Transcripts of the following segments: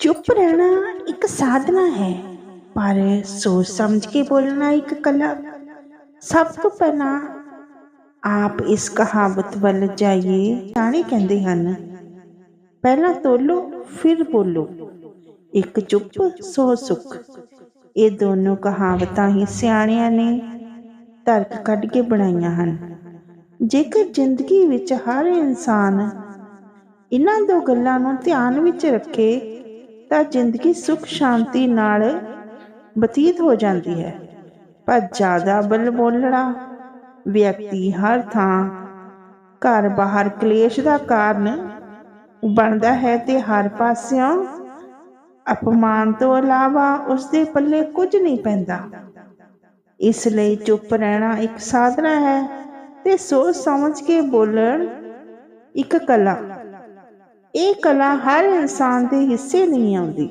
ਚੁੱਪ ਰਹਿਣਾ ਇੱਕ ਸਾਧਨਾ ਹੈ, ਪਰ ਸੋਚ ਸਮਝ ਕੇ ਬੋਲਣਾ ਇੱਕ ਕਲਾ। ਸਭ ਤੋਂ ਪਹਿਲਾਂ ਆਪ ਇਸ ਕਹਾਵਤ ਵੱਲ ਜਾਈਏ, ਜਾਣੇ ਕਹਿੰਦੇ ਹਨ, ਪਹਿਲਾਂ ਤੋਲੋ, ਫਿਰ ਬੋਲੋ। ਇੱਕ ਚੁੱਪ, ਸੋ ਸੁੱਖ। ਇਹ ਦੋਨੋਂ ਕਹਾਵਤਾਂ ਹੀ ਸਿਆਣਿਆਂ ਨੇ ਤਰਕ ਕੱਢ ਕੇ ਬਣਾਈਆਂ ਹਨ। ਜੇਕਰ ਜ਼ਿੰਦਗੀ ਵਿੱਚ ਹਰ ਇਨਸਾਨ ਇਹਨਾਂ ਦੋ ਗੱਲਾਂ ਨੂੰ ਧਿਆਨ ਵਿੱਚ ਰੱਖੇ ਤਾਂ ਜ਼ਿੰਦਗੀ ਸੁਖ ਸ਼ਾਂਤੀ ਨਾਲ ਬਤੀਤ ਹੋ ਜਾਂਦੀ ਹੈ। ਪਰ ਜ਼ਿਆਦਾ ਬਲ ਬੋਲਣਾ ਵਿਅਕਤੀ ਹਰ ਥਾਂ ਘਰ ਬਾਹਰ ਕਲੇਸ਼ ਦਾ ਕਾਰਨ ਬਣਦਾ ਹੈ ਤੇ ਹਰ ਪਾਸਿਓਂ ਅਪਮਾਨ ਤੋਂ ਇਲਾਵਾ ਉਸ ਦੇ ਪੱਲੇ ਕੁਝ ਨਹੀਂ ਪੈਂਦਾ। ਇਸ ਲਈ ਚੁੱਪ ਰਹਿਣਾ ਇੱਕ ਸਾਧਨਾ ਹੈ ਤੇ ਸੋਚ ਸਮਝ ਕੇ ਬੋਲਣ ਇੱਕ ਕਲਾ। ਇਹ ਕਲਾ ਹਰ ਇਨਸਾਨ ਦੇ ਹਿੱਸੇ ਨਹੀਂ ਆਉਂਦੀ।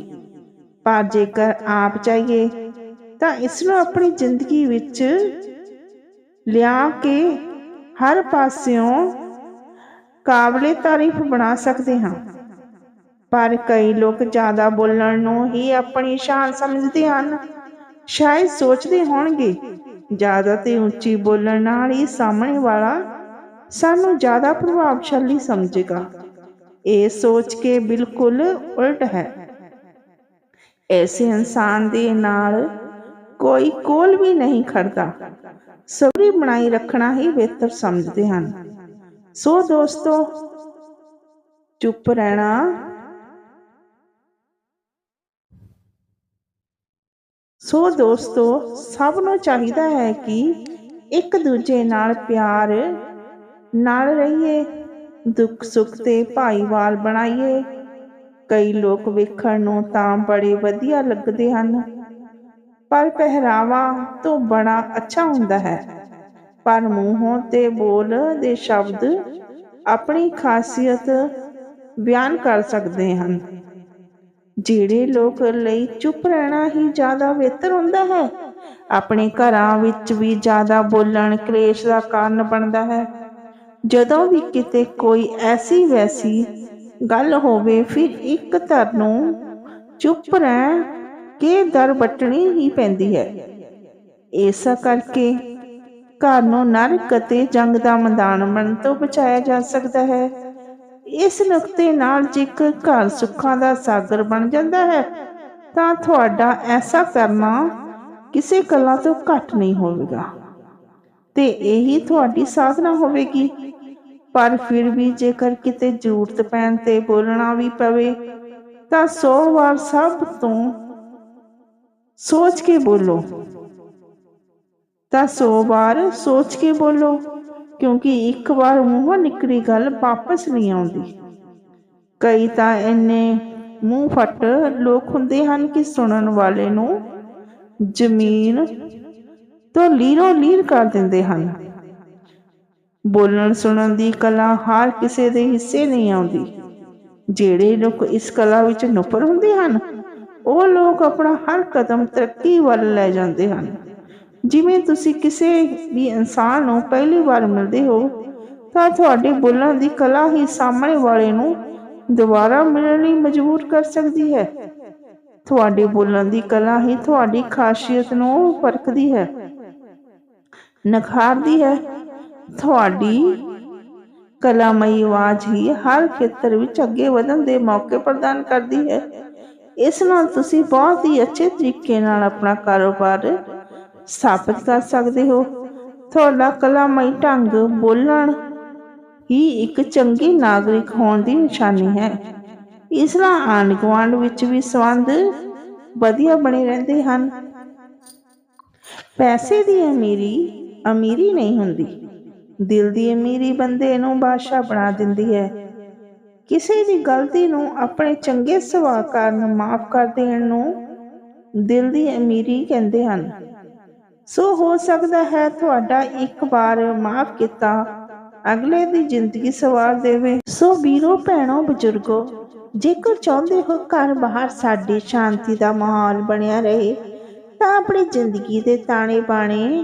ਪਰ ਜੇਕਰ ਆਪ ਚਾਹੀਏ, ਤਾਂ ਇਸ ਨੂੰ ਆਪਣੀ ਜ਼ਿੰਦਗੀ ਵਿੱਚ ਲਿਆ ਕੇ ਹਰ ਪਾਸਿਓਂ ਕਾਬਲੇ ਤਾਰੀਫ ਬਣਾ ਸਕਦੇ ਹਾਂ। ਪਰ ਕਈ ਲੋਕ ਜ਼ਿਆਦਾ ਬੋਲਣ ਨੂੰ ਹੀ ਆਪਣੀ ਸ਼ਾਨ ਸਮਝਦੇ ਹਨ। ਸ਼ਾਇਦ ਸੋਚਦੇ ਹੋਣਗੇ, ਜ਼ਿਆਦਾ ਤੇ ਉੱਚੀ ਬੋਲਣ ਨਾਲ ਹੀ ਸਾਹਮਣੇ ਵਾਲਾ ਸਾਨੂੰ ਜ਼ਿਆਦਾ ਪ੍ਰਭਾਵਸ਼ਾਲੀ ਸਮਝੇਗਾ। ਇਹ ਸੋਚ ਕੇ ਬਿਲਕੁਲ ਉਲਟ ਹੈ। ਐਸੇ ਇਨਸਾਨ ਦੇ ਨਾਲ ਕੋਈ ਕੋਲ ਵੀ ਨਹੀਂ ਖੜਦਾ। ਸਬਰੀ ਬਣਾਈ ਰੱਖਣਾ ਹੀ ਬਿਹਤਰ ਸਮਝਦੇ ਹਨ। ਸੋ ਦੋਸਤੋ, ਚੁੱਪ ਰਹਿਣਾ ਸੋ ਦੋਸਤੋ, ਸਭ ਨੂੰ ਚਾਹੀਦਾ ਹੈ ਕਿ ਇੱਕ ਦੂਜੇ ਨਾਲ ਪਿਆਰ ਨਾਲ ਰਹੀਏ। ਦੁੱਖ ਸੁੱਖ ਤੇ ਭਾਈਵਾਲ ਬਣਾਈਏ। ਕਈ ਲੋਕ ਵੇਖਣ ਨੂੰ ਤਾਂ ਬੜੇ ਵਧੀਆ ਲੱਗਦੇ ਹਨ। ਪਰ ਪਹਿਰਾਵਾ ਤੋਂ ਬੜਾ ਅੱਛਾ ਹੁੰਦਾ ਹੈ। ਪਰ ਮੂੰਹੋਂ ਤੇ ਬੋਲ ਦੇ ਸ਼ਬਦ ਆਪਣੀ ਖਾਸੀਅਤ ਬਿਆਨ ਕਰ ਸਕਦੇ ਹਨ। ਜਿਹੜੇ ਲੋਕ ਲਈ ਚੁੱਪ ਰਹਿਣਾ ਹੀ ਜ਼ਿਆਦਾ ਬਿਹਤਰ ਹੁੰਦਾ ਹੈ, ਆਪਣੇ ਘਰਾਂ ਵਿੱਚ ਵੀ ਜ਼ਿਆਦਾ ਬੋਲਣ ਕਲੇਸ਼ ਦਾ ਕਾਰਨ ਬਣਦਾ ਹੈ। ਜਦੋਂ ਵੀ ਕਿਤੇ ਕੋਈ ਐਸੀ ਵੈਸੀ ਗੱਲ ਹੋਵੇ, ਫਿਰ ਇੱਕ ਧਰ ਨੂੰ ਚੁੱਪ ਰਹਿ ਕੇ ਦਰ ਵੱਟਣੀ ਹੀ ਪੈਂਦੀ ਹੈ। ਇਸ ਕਰਕੇ ਘਰ ਨੂੰ ਨਰਕ ਅਤੇ ਜੰਗ ਦਾ ਮੈਦਾਨ ਬਣਨ ਤੋਂ ਬਚਾਇਆ ਜਾ ਸਕਦਾ ਹੈ। ਇਸ ਨੁਕਤੇ ਨਾਲ ਜੇਕਰ ਘਰ ਸੁੱਖਾਂ ਦਾ ਸਾਗਰ ਬਣ ਜਾਂਦਾ ਹੈ, ਤਾਂ ਤੁਹਾਡਾ ਐਸਾ ਕਰਨਾ ਕਿਸੇ ਕਲਾ ਤੋਂ ਘੱਟ ਨਹੀਂ ਹੋਵੇਗਾ। ਤੇ ਇਹੀ ਤੁਹਾਡੀ ਸਾਧਨਾ ਹੋਵੇਗੀ। ਪਰ ਫਿਰ ਵੀ ਜੇਕਰ ਕਿਤੇ ਜ਼ਰੂਰਤ ਪੈਣ ਤੇ ਬੋਲਣਾ ਵੀ ਪਵੇ, ਤਾਂ 100 ਵਾਰ ਸਭ ਤੋਂ ਸੋਚ ਕੇ ਬੋਲੋ। ਤਾਂ 100 ਵਾਰ ਸੋਚ ਕੇ ਬੋਲੋ, ਕਿਉਂਕਿ ਇੱਕ ਵਾਰ ਮੂੰਹੋਂ ਨਿਕਲੀ ਗੱਲ ਵਾਪਸ ਨਹੀਂ ਆਉਂਦੀ। ਕਈ ਤਾਂ ਇੰਨੇ ਮੂੰਹ ਫੱਟ ਲੋਕ ਹੁੰਦੇ ਹਨ ਕਿ ਸੁਣਨ ਵਾਲੇ ਨੂੰ ਜ਼ਮੀਨ ਤੋਂ ਲੀਰੋ ਲੀਰ ਕਰ ਦਿੰਦੇ ਹਨ। ਬੋਲਣ ਸੁਣਨ ਦੀ ਕਲਾ ਹਰ ਕਿਸੇ ਦੇ ਹਿੱਸੇ ਨਹੀਂ ਆਉਂਦੀ। ਜਿਹੜੇ ਲੋਕ ਇਸ ਕਲਾ ਵਿੱਚ ਨੁਪਰ ਹੁੰਦੇ ਹਨ, ਉਹ ਲੋਕ ਆਪਣਾ ਹਰ ਕਦਮ ਤਰੱਕੀ ਵੱਲ ਲੈ ਜਾਂਦੇ ਹਨ। ਜਿਵੇਂ ਤੁਸੀਂ ਕਿਸੇ ਵੀ ਇਨਸਾਨ ਨੂੰ ਪਹਿਲੀ ਵਾਰ ਮਿਲਦੇ ਹੋ, ਤਾਂ ਤੁਹਾਡੇ ਬੋਲਣ ਦੀ ਕਲਾ ਹੀ ਸਾਹਮਣੇ ਵਾਲੇ ਨੂੰ ਦੁਬਾਰਾ ਮਿਲਣ ਲਈ ਮਜਬੂਰ ਕਰ ਸਕਦੀ ਹੈ। ਤੁਹਾਡੇ ਬੋਲਣ ਦੀ ਕਲਾ ਹੀ ਤੁਹਾਡੀ ਖਾਸੀਅਤ ਨੂੰ ਪਰਖਦੀ ਹੈ। ਨਖਾਰਦੀ ਹੈ। ਤੁਹਾਡੀ ਕਲਾਮਈ ਆਵਾਜ਼ ਹੀ ਹਰ ਖੇਤਰ ਵਿੱਚ ਅੱਗੇ ਵਧਣ ਦੇ ਮੌਕੇ ਪ੍ਰਦਾਨ ਕਰਦੀ ਹੈ। ਇਸ ਨਾਲ ਤੁਸੀਂ ਬਹੁਤ ਹੀ ਅੱਛੇ ਤਰੀਕੇ ਨਾਲ ਆਪਣਾ ਕਾਰੋਬਾਰ ਸਥਾਪਿਤ ਕਰ ਸਕਦੇ ਹੋ। ਤੁਹਾਡਾ ਕਲਾਮਈ ਢੰਗ ਬੋਲਣ ਹੀ ਇੱਕ ਚੰਗੇ ਨਾਗਰਿਕ ਹੋਣ ਦੀ ਨਿਸ਼ਾਨੀ ਹੈ। ਇਸ ਨਾਲ ਆਂਢ ਗੁਆਂਢ ਵਿੱਚ ਵੀ ਸੰਬੰਧ ਵਧੀਆ ਬਣੇ ਰਹਿੰਦੇ ਹਨ। ਪੈਸੇ ਦੀ ਅਮੀਰੀ ਅਮੀਰੀ ਨਹੀਂ ਹੁੰਦੀ। ਦਿਲ ਦੀ ਅਮੀਰੀ ਬੰਦੇ ਨੂੰ ਬਾਦਸ਼ਾਹ ਬਣਾ ਦਿੰਦੀ ਹੈ। ਕਿਸੇ ਦੀ ਗਲਤੀ ਨੂੰ ਆਪਣੇ ਚੰਗੇ ਸੁਭਾਅ ਕਾਰਨ ਮਾਫ ਕਰ ਦੇਣ ਨੂੰ ਦਿਲ ਦੀ ਅਮੀਰੀ ਕਹਿੰਦੇ ਹਨ। ਸੋ ਹੋ ਸਕਦਾ ਹੈ ਤੁਹਾਡਾ ਇੱਕ ਵਾਰ ਮਾਫ ਕੀਤਾ, ਅਗਲੇ ਦੀ ਜ਼ਿੰਦਗੀ ਸਵਾਰ ਦੇਵੇ। ਸੋ ਵੀਰੋ, ਭੈਣੋ, ਬਜ਼ੁਰਗੋ, ਜੇਕਰ ਚਾਹੁੰਦੇ ਹੋ ਘਰ ਬਾਹਰ ਸਾਡੀ ਸ਼ਾਂਤੀ ਦਾ ਮਾਹੌਲ ਬਣਿਆ ਰਹੇ, ਤਾਂ ਆਪਣੀ ਜ਼ਿੰਦਗੀ ਦੇ ਤਾਣੇ ਬਾਣੇ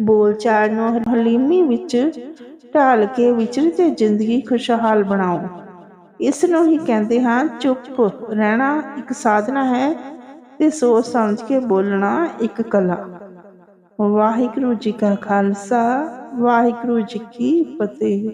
ਬੋਲਚਾਲ ਨੂੰ ਹਲੀਮੀ ਵਿੱਚ ਢਾਲ ਕੇ ਵਿਚਰ ਤੇ ਜ਼ਿੰਦਗੀ ਖੁਸ਼ਹਾਲ ਬਣਾਓ। ਇਸ ਨੂੰ ਹੀ ਕਹਿੰਦੇ ਹਾਂ ਚੁੱਪ। ਰਹਿਣਾ ਇੱਕ ਸਾਧਨਾ ਹੈ ਤੇ ਸੋਚ ਸਮਝ ਕੇ ਬੋਲਣਾ ਇੱਕ ਕਲਾ। ਵਾਹਿਗੁਰੂ ਜੀ ਕਾ ਖਾਲਸਾ, ਵਾਹਿਗੁਰੂ ਜੀ ਕੀ ਫਤਿਹ।